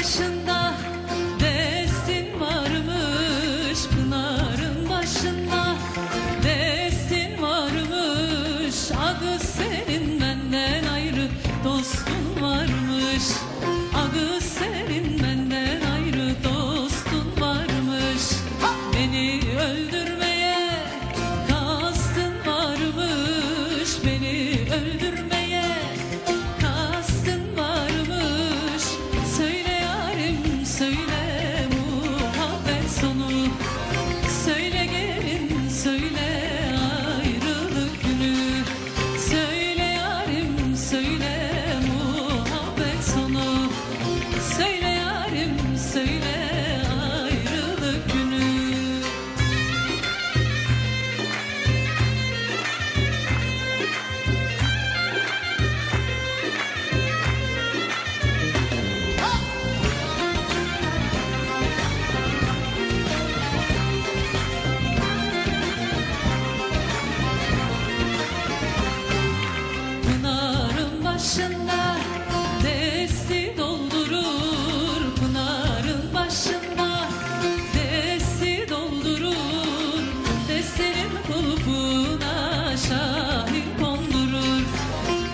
başında destin varmış Pınarın başında destin varmış. Adı senin benden ayrı dostun varmış. Adı senin benden ayrı dostun varmış. Beni öldür başında desti doldurur Pınarın başında. Desti doldurur Destenin kulpuna şahin kondurur.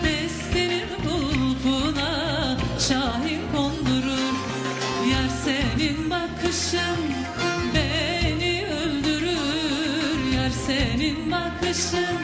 Destenin kulpuna şahin kondurur. Yer senin bakışın beni öldürür. Yer senin bakışın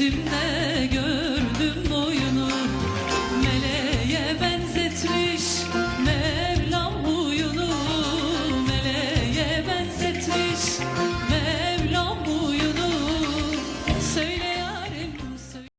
resimde gör.